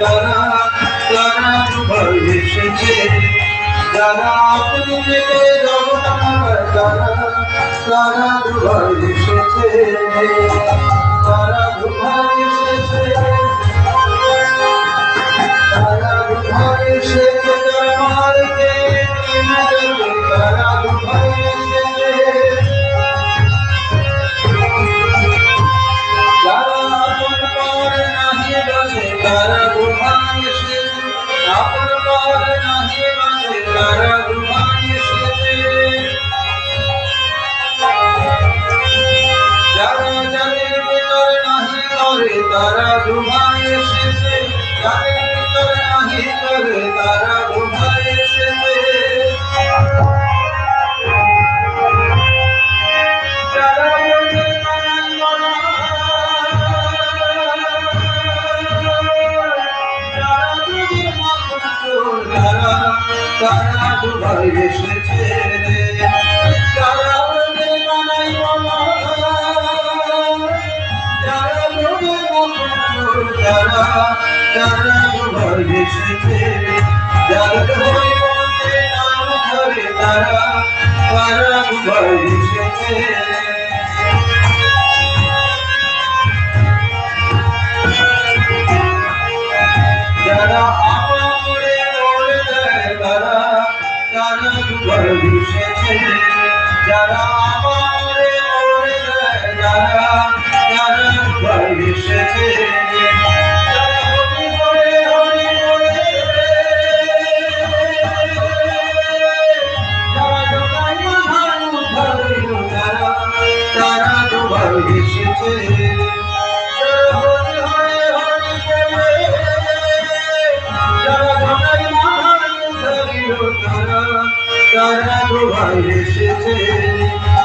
তারা তারা ভয় এসেছে যারা আপনি জগৎ তারা তারা ভয় এসেছে তারা তারা ঘুমায় এসেছে যাদের ভিতর নাহি করে তারা ঘুমায় এসেছে। তারা দুবাই এসেছে। তারা তারা দুবাই এসেছে যারা দুবাই বলে নাম ধরে তারা তারা দুবাই এসেছে যারা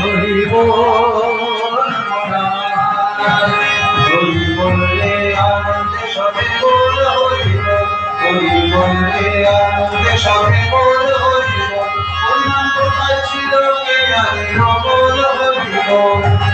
বল হরি বললে আনন্দে সবে বল হরি বল হরি বললে আনন্দে সবে বল হরি বল ওই নাম কোথায় ছিল কে জানে বল হরি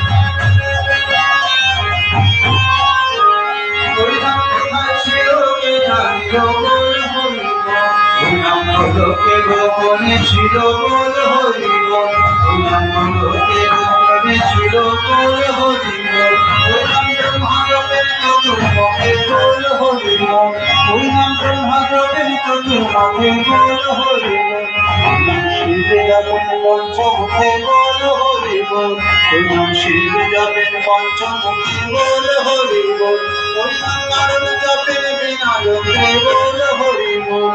লোকে গোপনে ছিল বল হরি বল ওই নাম লোকে গোপনে ছিল বল হরি বল ওই নাম ব্রহ্মাণ্ডের চতুর্মুখে বল হরি বল ওই নাম ব্রহ্মাণ্ডের চতুর্মুখে বল হরি বল ওই নাম শিবে যাপন পঞ্চমুখে বল হরি বল ওই নাম শিবে যাপন পঞ্চমুখে বল হরি বল ওই নাম নারদ যাপেন বিনা যন্ত্রে বল হরি বল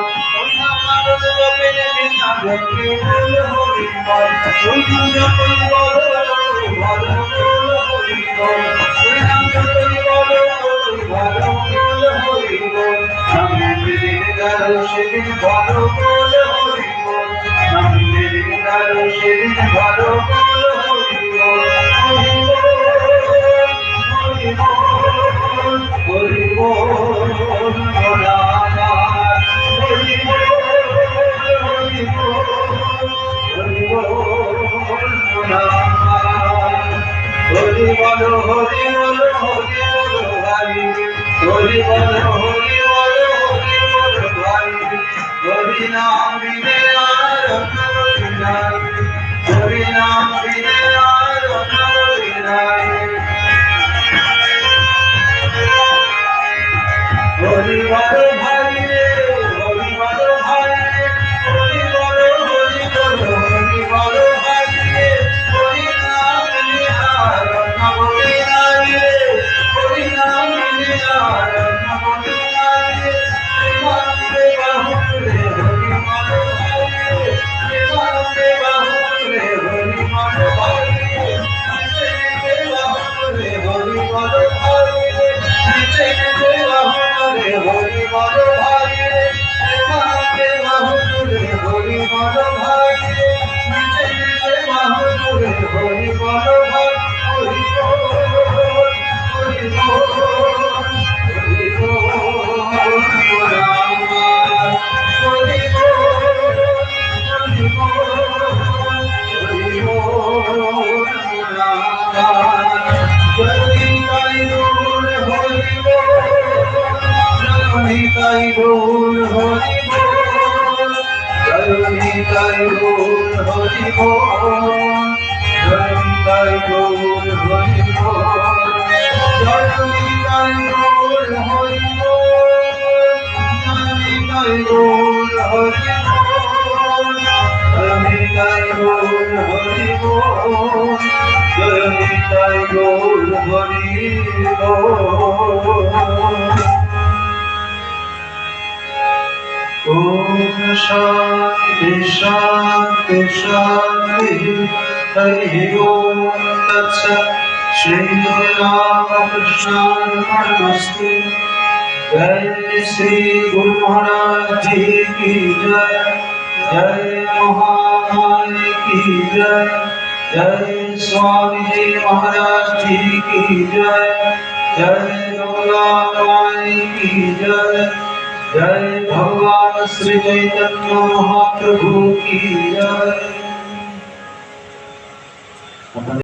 বল হরি বল হরি বল ভাই হরি বল হরি বল হরি বল ভাই হরি নাম বিনে আর হরি নাই হরি নাম বিনে আর হরি নাই হরি বল ভাই বল ভাই নিচে নিচে বাহুল হরি বল ভাই হরি হরি বল হরি হরি নিতাই গৌর হরি জয় নিতাই গৌর হরি জয় নিতাই গৌর হরি জয় নিতাই গৌর হরি জয় নিতাই গৌর হরি জয় নিতাই গৌর হরি ओम शांति शांति शांति हरि ओम तत्सत् श्री रामकृष्णार्पणमस्तु जय श्री गुरु महाराज जी की जय जय महामाई की जय जय स्वामी जी महाराज जी की जय जय गंगा की जय जय भगवान श्री चैतन्य महाप्रभु की जय।